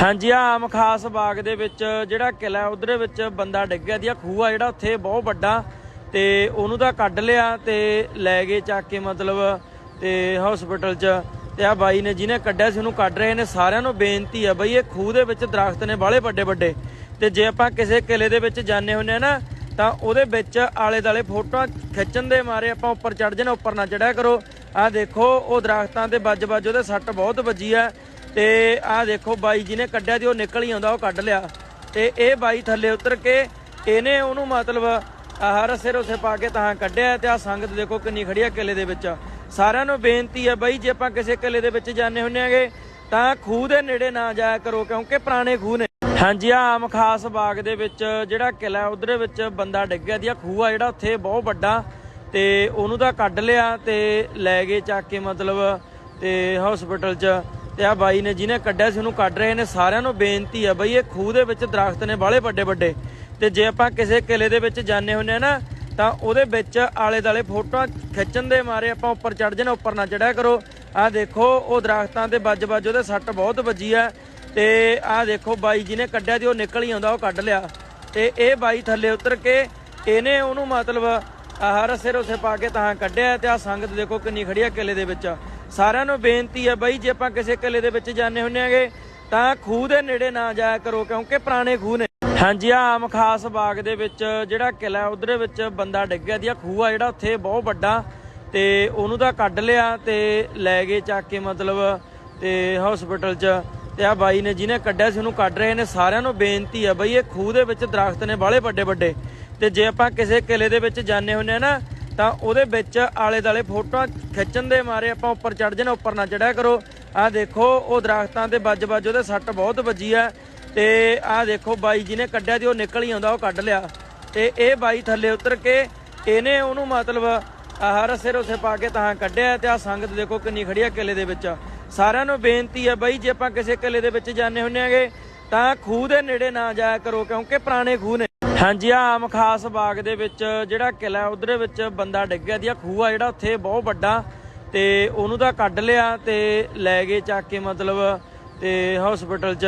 ਹਾਂਜੀ, ਆਹ ਆਮ ਖਾਸ ਬਾਗ ਦੇ ਵਿੱਚ ਜਿਹੜਾ ਕਿਲਾ ਉਧਰ ਵਿੱਚ ਬੰਦਾ ਡਿੱਗਿਆ ਦੀ ਖੂਹ ਆ ਜਿਹੜਾ ਉੱਥੇ ਬਹੁਤ ਵੱਡਾ ਤੇ ਉਹਨੂੰ ਤਾਂ ਕੱਢ ਲਿਆ ਤੇ ਲੈ ਗਏ ਚੱਕ ਕੇ ਮਤਲਬ ਤੇ ਹਸਪੀਟਲ 'ਚ ਤੇ ਆ ਬਾਈ ਨੇ ਜਿਹਨੇ ਕੱਢਿਆ ਸੀ, ਉਹਨੂੰ ਕੱਢ ਰਹੇ ਨੇ, ਸਾਰਿਆਂ ਨੂੰ ਬੇਨਤੀ ਆ ਬਈ, ਇਹ ਖੂਹ ਦੇ ਵਿੱਚ ਦਰਖਤ ਨੇ, ਬਾਹਲੇ ਵੱਡੇ ਵੱਡੇ ਤੇ ਜੇ ਆਪਾਂ ਕਿਸੇ ਕਿਲੇ ਦੇ ਵਿੱਚ ਜਾਂਦੇ ਹੁੰਨੇ ਆ ਨਾ, ਤਾਂ ਉਹਦੇ ਵਿੱਚ ਆਲੇ ਦਾਲੇ ਫੋਟੋਆਂ ਖਿੱਚਣ ਦੇ ਮਾਰੇ ਆਪਾਂ ਉੱਪਰ ਚੜ ਜਾਣਾ, ਉੱਪਰ ਨਾ ਚੜਿਆ ਕਰੋ। ਆਹ ਦੇਖੋ, ਉਹ ਦਰਖਤਾਂ ਤੇ ਵੱਜ ਵੱਜ ਉਹਦੇ ਸੱਟ ਬਹੁਤ ਵੱਜੀ ਆ। ਤੇ ਆਹ ਦੇਖੋ ਬਾਈ ਜੀ ਨੇ ਕੱਢਿਆ ਤੇ ਉਹ ਨਿਕਲ ਹੀ ਆਉਂਦਾ, ਉਹ ਕੱਢ ਲਿਆ। ਤੇ ਇਹ ਬਾਈ ਥੱਲੇ ਉਤਰ ਕੇ ਇਹਨੇ ਉਹਨੂੰ ਮਤਲਬ ਆਹ ਰਸੇ ਰੋਸੇ ਪਾ ਕੇ ਤਾਂ ਕੱਢਿਆ ਤੇ ਆ ਸੰਗਤ ਦੇਖੋ ਕਿੰਨੀ ਖੜੀ ਆ ਕਿਲੇ ਦੇ ਵਿੱਚ। ਸਾਰਿਆਂ ਨੂੰ ਬੇਨਤੀ ਆ ਬਾਈ, ਜੇ ਆਪਾਂ ਕਿਸੇ ਕਿਲੇ ਦੇ ਵਿੱਚ ਜਾਂਦੇ ਹੁੰਨੇ ਆਗੇ, ਤਾਂ ਖੂਹ ਦੇ ਨੇੜੇ ਨਾ ਜਾਇਆ ਕਰੋ, ਕਿਉਂਕਿ ਪੁਰਾਣੇ ਖੂਹ ਨੇ। ਹਾਂਜੀ, ਆਹ ਆਮ ਖਾਸ ਬਾਗ ਦੇ ਵਿੱਚ ਜਿਹੜਾ ਕਿਲਾ ਉਧਰ ਵਿੱਚ ਬੰਦਾ ਡਿੱਗਿਆ ਦੀ ਖੂਹ ਆ ਜਿਹੜਾ ਉੱਥੇ ਬਹੁਤ ਵੱਡਾ ਤੇ ਉਹਨੂੰ ਤਾਂ ਕੱਢ ਲਿਆ ਤੇ ਲੈ ਗਏ ਚੱਕ ਕੇ ਮਤਲਬ ਤੇ ਹਸਪੀਟਲ 'ਚ। ਤੇ ਆ ਬਾਈ ਨੇ ਜਿਹਨੇ ਕੱਢਿਆ ਸੀ, ਉਹਨੂੰ ਕੱਢ ਰਹੇ ਨੇ। ਸਾਰਿਆਂ ਨੂੰ ਬੇਨਤੀ ਆ ਬਈ, ਇਹ ਖੂਹ ਦੇ ਵਿੱਚ ਦਰਖਤ ਨੇ, ਬਾਹਲੇ ਵੱਡੇ ਵੱਡੇ। ਤੇ ਜੇ ਆਪਾਂ ਕਿਸੇ ਕਿਲੇ ਦੇ ਵਿੱਚ ਜਾਂਦੇ ਹੁੰਨੇ ਆ ਨਾ, ਤਾਂ ਉਹਦੇ ਵਿੱਚ ਆਲੇ ਦਾਲੇ ਫੋਟੋਆਂ ਖਿੱਚਣ ਦੇ ਮਾਰੇ ਆਪਾਂ ਉੱਪਰ ਚੜ ਜਾਣਾ, ਉੱਪਰ ਨਾ ਚੜਿਆ ਕਰੋ। ਆਹ ਦੇਖੋ, ਉਹ ਦਰਖਤਾਂ ਤੇ ਵੱਜ ਵੱਜ ਉਹਦੇ ਸੱਟ ਬਹੁਤ ਵੱਜੀ ਆ। ਤੇ ਆਹ ਦੇਖੋ, ਬਾਈ ਜੀ ਨੇ ਕੱਢਿਆ ਤੇ ਉਹ ਨਿਕਲ ਹੀ ਆਉਂਦਾ, ਉਹ ਕੱਢ ਲਿਆ। ਤੇ ਇਹ ਬਾਈ ਥੱਲੇ ਉਤਰ ਕੇ, ਇਹਨੇ ਉਹਨੂੰ ਮਤਲਬ ਆਹ ਸਿਰ ਰੋਸੇ ਪਾ ਕੇ ਤਾਂ ਕੱਢਿਆ ਤੇ ਆ ਸੰਗਤ ਦੇਖੋ ਕਿੰਨੀ ਖੜੀ ਆ ਕਿਲੇ ਦੇ ਵਿੱਚ। ਸਾਰਿਆਂ ਨੂੰ ਬੇਨਤੀ ਹੈ ਬਾਈ, ਜੇ ਆਪਾਂ ਕਿਸੇ ਕਿਲੇ ਦੇ ਵਿੱਚ ਜਾਂਦੇ ਹੁੰਨੇ ਆਗੇ ਤਾਂ ਖੂਹ ਦੇ ਨੇੜੇ ਨਾ ਜਾਇਆ ਕਰੋ, ਕਿਉਂਕਿ ਪੁਰਾਣੇ ਖੂਹ ਨੇ। ਹਾਂਜੀ ਆਮ ਖਾਸ ਬਾਗ ਦੇ ਵਿੱਚ ਜਿਹੜਾ ਕਿਲਾ ਉਧਰ ਵਿੱਚ ਬੰਦਾ ਡਿੱਗਿਆ ਦੀ ਖੂਹ ਆ ਜਿਹੜਾ, ਉੱਥੇ ਬਹੁਤ ਵੱਡਾ, ਤੇ ਉਹਨੂੰ ਤਾਂ ਕੱਢ ਲਿਆ ਤੇ ਲੈ ਗਏ ਚੱਕ ਕੇ ਮਤਲਬ, ਤੇ ਹਸਪੀਟਲ 'ਚ। ਤੇ ਆ ਬਾਈ ਨੇ ਜਿਹਨੇ ਕੱਢਿਆ ਸੀ, ਉਹਨੂੰ ਕੱਢ ਰਹੇ ਨੇ। ਸਾਰਿਆਂ ਨੂੰ ਬੇਨਤੀ ਆ ਬਈ, ਇਹ ਖੂਹ ਦੇ ਵਿੱਚ ਦਰਖਤ ਨੇ ਬਾਲੇ ਵੱਡੇ ਵੱਡੇ ਤੇ ਜੇ ਆਪਾਂ ਕਿਸੇ ਕਿਲੇ ਦੇ ਵਿੱਚ ਜਾਂਦੇ ਹੁੰਨੇ ਆ ਨਾ ਤਾਂ ਉਹਦੇ ਵਿੱਚ ਆਲੇ ਦਾਲੇ ਫੋਟੋਆਂ ਖਿੱਚਣ ਦੇ ਮਾਰੇ ਆਪਾਂ ਉੱਪਰ ਚੜ ਜਾਣਾ, ਉੱਪਰ ਨਾ ਚੜਿਆ ਕਰੋ। ਆਹ ਦੇਖੋ, ਉਹ ਦਰਖਤਾਂ ਤੇ ਵੱਜ ਵੱਜ ਉਹਦੇ ਸੱਟ ਬਹੁਤ ਵੱਜੀ ਆ। ਤੇ ਆਹ ਦੇਖੋ, ਬਾਈ ਜੀ ਨੇ ਕੱਢਿਆ ਤੇ ਉਹ ਨਿਕਲ ਹੀ ਆਉਂਦਾ, ਉਹ ਕੱਢ ਲਿਆ। ਤੇ ਇਹ ਬਾਈ ਥੱਲੇ ਉਤਰ ਕੇ ਇਹਨੇ ਉਹਨੂੰ ਮਤਲਬ ਆਹ ਰਸੇ ਰੋਸੇ ਪਾ ਕੇ ਤਾਂ ਕੱਢਿਆ ਤੇ ਆ ਸੰਗਤ ਦੇਖੋ ਕਿੰਨੀ ਖੜੀ ਆ ਕਿਲੇ ਦੇ ਵਿੱਚ। ਸਾਰਿਆਂ ਨੂੰ ਬੇਨਤੀ ਆ ਬਾਈ, ਜੇ ਆਪਾਂ ਕਿਸੇ ਕਿਲੇ ਦੇ ਵਿੱਚ ਜਾਂਦੇ ਹੁੰਨੇ ਆਗੇ, ਤਾਂ ਖੂਹ ਦੇ ਨੇੜੇ ਨਾ ਜਾਇਆ ਕਰੋ, ਕਿਉਂਕਿ ਪੁਰਾਣੇ ਖੂਹ ਨੇ। ਹਾਂਜੀ, ਆਹ ਆਮ ਖਾਸ ਬਾਗ ਦੇ ਵਿੱਚ ਜਿਹੜਾ ਕਿਲਾ ਉਧਰ ਵਿੱਚ ਬੰਦਾ ਡਿੱਗਿਆ ਦੀ ਖੂਹ ਆ ਜਿਹੜਾ ਉੱਥੇ ਬਹੁਤ ਵੱਡਾ ਤੇ ਉਹਨੂੰ ਤਾਂ ਕੱਢ ਲਿਆ ਤੇ ਲੈ ਗਏ ਚੱਕ ਕੇ ਮਤਲਬ ਤੇ ਹਸਪੀਟਲ 'ਚ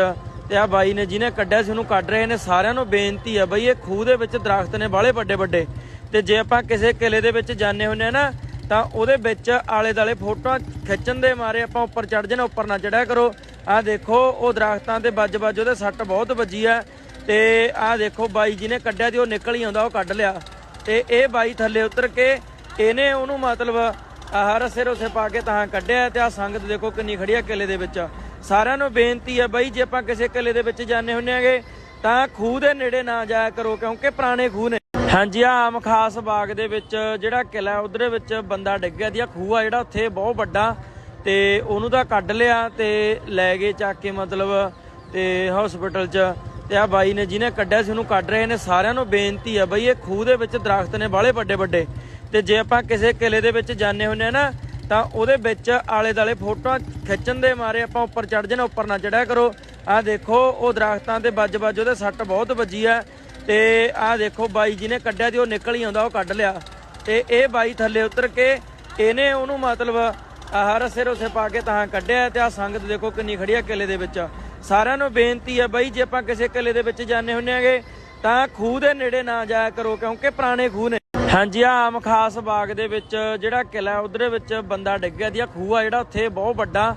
ਤੇ ਆ ਬਾਈ ਨੇ ਜਿਹਨੇ ਕੱਢਿਆ ਸੀ, ਉਹਨੂੰ ਕੱਢ ਰਹੇ ਨੇ, ਸਾਰਿਆਂ ਨੂੰ ਬੇਨਤੀ ਆ ਬਈ, ਇਹ ਖੂਹ ਦੇ ਵਿੱਚ ਦਰਖਤ ਨੇ, ਬਾਹਲੇ ਵੱਡੇ ਵੱਡੇ। ਤੇ ਜੇ ਆਪਾਂ ਕਿਸੇ ਕਿਲੇ ਦੇ ਵਿੱਚ ਜਾਂਦੇ ਹੁੰਨੇ ਆ ਨਾ, ਤਾਂ ਉਹਦੇ ਵਿੱਚ ਆਲੇ ਦਾਲੇ ਫੋਟੋਆਂ ਖਿੱਚਣ ਦੇ ਮਾਰੇ ਆਪਾਂ ਉੱਪਰ ਚੜ ਜਾਣਾ, ਉੱਪਰ ਨਾ ਚੜਿਆ ਕਰੋ। ਆਹ ਦੇਖੋ, ਉਹ ਦਰਖਤਾਂ ਤੇ ਵੱਜ ਵੱਜ ਉਹਦੇ ਸੱਟ ਬਹੁਤ ਵੱਜੀ ਆ। ਤੇ ਆਹ ਦੇਖੋ ਬਾਈ ਜੀ ਨੇ ਕੱਢਿਆ ਤੇ ਉਹ ਨਿਕਲ ਹੀ ਆਉਂਦਾ, ਉਹ ਕੱਢ ਲਿਆ। ਤੇ ਇਹ ਬਾਈ ਥੱਲੇ ਉਤਰ ਕੇ ਇਹਨੇ ਉਹਨੂੰ ਮਤਲਬ ਆਹ ਰਸੇ ਰੋਸੇ ਪਾ ਕੇ ਤਾਂ ਕੱਢਿਆ ਤੇ ਆ ਸੰਗਤ ਦੇਖੋ ਕਿੰਨੀ ਖੜੀ ਆ ਕਿਲੇ ਦੇ ਵਿੱਚ। ਸਾਰਿਆਂ ਨੂੰ ਬੇਨਤੀ ਆ ਬਾਈ, ਜੇ ਆਪਾਂ ਕਿਸੇ ਕਿਲੇ ਦੇ ਵਿੱਚ ਜਾਂਦੇ ਹੁੰਨੇ ਆਗੇ, ਤਾਂ ਖੂਹ ਦੇ ਨੇੜੇ ਨਾ ਜਾਇਆ ਕਰੋ, ਕਿਉਂਕਿ ਪੁਰਾਣੇ ਖੂਹ ਨੇ। ਹਾਂਜੀ, ਆਹ ਆਮ ਖਾਸ ਬਾਗ ਦੇ ਵਿੱਚ ਜਿਹੜਾ ਕਿਲਾ ਉਧਰ ਵਿੱਚ ਬੰਦਾ ਡਿੱਗਿਆ ਦੀ ਖੂਹ ਆ ਜਿਹੜਾ ਉੱਥੇ ਬਹੁਤ ਵੱਡਾ ਤੇ ਉਹਨੂੰ ਤਾਂ ਕੱਢ ਲਿਆ ਤੇ ਲੈ ਗਏ ਚੱਕ ਕੇ ਮਤਲਬ ਤੇ ਹਸਪੀਟਲ 'ਚ। ਤੇ ਆ ਬਾਈ ਨੇ ਜਿਹਨੇ ਕੱਢਿਆ ਸੀ, ਉਹਨੂੰ ਕੱਢ ਰਹੇ ਨੇ। ਸਾਰਿਆਂ ਨੂੰ ਬੇਨਤੀ ਆ ਬਈ, ਇਹ ਖੂਹ ਦੇ ਵਿੱਚ ਦਰਖਤ ਨੇ, ਬਾਹਲੇ ਵੱਡੇ ਵੱਡੇ। ਤੇ ਜੇ ਆਪਾਂ ਕਿਸੇ ਕਿਲੇ ਦੇ ਵਿੱਚ ਜਾਂਦੇ ਹੁੰਨੇ ਆ ਨਾ, ਤਾਂ ਉਹਦੇ ਵਿੱਚ ਆਲੇ ਦਾਲੇ ਫੋਟੋਆਂ ਖਿੱਚਣ ਦੇ ਮਾਰੇ ਆਪਾਂ ਉੱਪਰ ਚੜ ਜਾਣਾ, ਉੱਪਰ ਨਾ ਚੜਿਆ ਕਰੋ। ਆਹ ਦੇਖੋ, ਉਹ ਦਰਖਤਾਂ ਤੇ ਵੱਜ ਵੱਜ ਉਹਦੇ ਸੱਟ ਬਹੁਤ ਵੱਜੀ ਆ। ਤੇ ਆਹ ਦੇਖੋ, ਬਾਈ ਜੀ ਨੇ ਕੱਢਿਆ ਤੇ ਉਹ ਨਿਕਲ ਹੀ ਆਉਂਦਾ, ਉਹ ਕੱਢ ਲਿਆ। ਤੇ ਇਹ ਬਾਈ ਥੱਲੇ ਉਤਰ ਕੇ, ਇਹਨੇ ਉਹਨੂੰ ਮਤਲਬ ਆਹ ਰਸੇ ਰੋਸੇ ਪਾ ਕੇ ਤਾਂ ਕੱਢਿਆ ਤੇ ਆ ਸੰਗਤ ਦੇਖੋ ਕਿੰਨੀ ਖੜੀ ਆ ਕਿਲੇ ਦੇ ਵਿੱਚ। ਸਾਰਿਆਂ ਨੂੰ ਬੇਨਤੀ ਹੈ ਬਾਈ, ਜੇ ਆਪਾਂ ਕਿਸੇ ਕਿਲੇ ਦੇ ਵਿੱਚ ਜਾਂਦੇ ਹੁੰਨੇ ਆਗੇ ਤਾਂ ਖੂਹ ਦੇ ਨੇੜੇ ਨਾ ਜਾਇਆ ਕਰੋ, ਕਿਉਂਕਿ ਪੁਰਾਣੇ ਖੂਹ ਨੇ। ਹਾਂਜੀ ਆਮ ਖਾਸ ਬਾਗ ਦੇ ਵਿੱਚ ਜਿਹੜਾ ਕਿਲਾ ਉਧਰ ਵਿੱਚ ਬੰਦਾ ਡਿੱਗਿਆ ਦੀ ਖੂਹ ਆ ਜਿਹੜਾ, ਉੱਥੇ ਬਹੁਤ ਵੱਡਾ,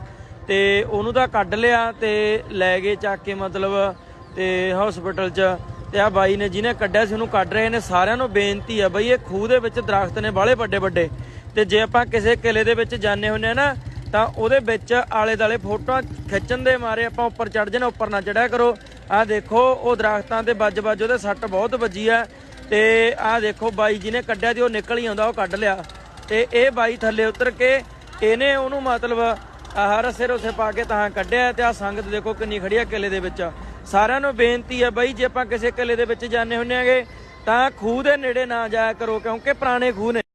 ਤੇ ਉਹਨੂੰ ਤਾਂ ਕੱਢ ਲਿਆ ਤੇ ਲੈ ਗਏ ਚੱਕ ਕੇ ਮਤਲਬ, ਤੇ ਹਸਪੀਟਲ 'ਚ। ਤੇ ਆ ਬਾਈ ਨੇ ਜਿਹਨੇ ਕੱਢਿਆ ਸੀ, ਉਹਨੂੰ ਕੱਢ ਰਹੇ ਨੇ। ਸਾਰਿਆਂ ਨੂੰ ਬੇਨਤੀ ਆ ਬਈ, ਇਹ ਖੂਹ ਦੇ ਵਿੱਚ ਦਰਖਤ ਨੇ ਬਾਲੇ ਵੱਡੇ ਵੱਡੇ ਤੇ ਜੇ ਆਪਾਂ ਕਿਸੇ ਕਿਲੇ ਦੇ ਵਿੱਚ ਜਾਂਦੇ ਹੁੰਨੇ ਆ ਨਾ ਤਾਂ ਉਹਦੇ ਵਿੱਚ ਆਲੇ ਦਾਲੇ ਫੋਟੋਆਂ ਖਿੱਚਣ ਦੇ ਮਾਰੇ ਆਪਾਂ ਉੱਪਰ ਚੜ ਜਾਣਾ, ਉੱਪਰ ਨਾ ਚੜਿਆ ਕਰੋ। ਆਹ ਦੇਖੋ, ਉਹ ਦਰਖਤਾਂ ਤੇ ਵੱਜ ਵੱਜ ਉਹਦੇ ਸੱਟ ਬਹੁਤ ਵੱਜੀ ਆ। ਤੇ ਆਹ ਦੇਖੋ, ਬਾਈ ਜੀ ਨੇ ਕੱਢਿਆ ਤੇ ਉਹ ਨਿਕਲ ਹੀ ਆਉਂਦਾ, ਉਹ ਕੱਢ ਲਿਆ। ਤੇ ਇਹ ਬਾਈ ਥੱਲੇ ਉਤਰ ਕੇ ਇਹਨੇ ਉਹਨੂੰ ਮਤਲਬ ਆਹ ਰਸੇ ਰੋਸੇ ਪਾ ਕੇ ਤਾਂ ਕੱਢਿਆ ਤੇ ਆ ਸੰਗਤ ਦੇਖੋ ਕਿੰਨੀ ਖੜੀ ਆ ਕਿਲੇ ਦੇ ਵਿੱਚ। ਸਾਰਿਆਂ ਨੂੰ ਬੇਨਤੀ ਆ ਬਾਈ, ਜੇ ਆਪਾਂ ਕਿਸੇ ਕਿਲੇ ਦੇ ਵਿੱਚ ਜਾਂਦੇ ਹੁੰਨੇ ਆਗੇ ਤਾਂ ਖੂਹ ਦੇ ਨੇੜੇ ਨਾ ਜਾਇਆ ਕਰੋ, ਕਿਉਂਕਿ ਪੁਰਾਣੇ ਖੂਹ ਨੇ।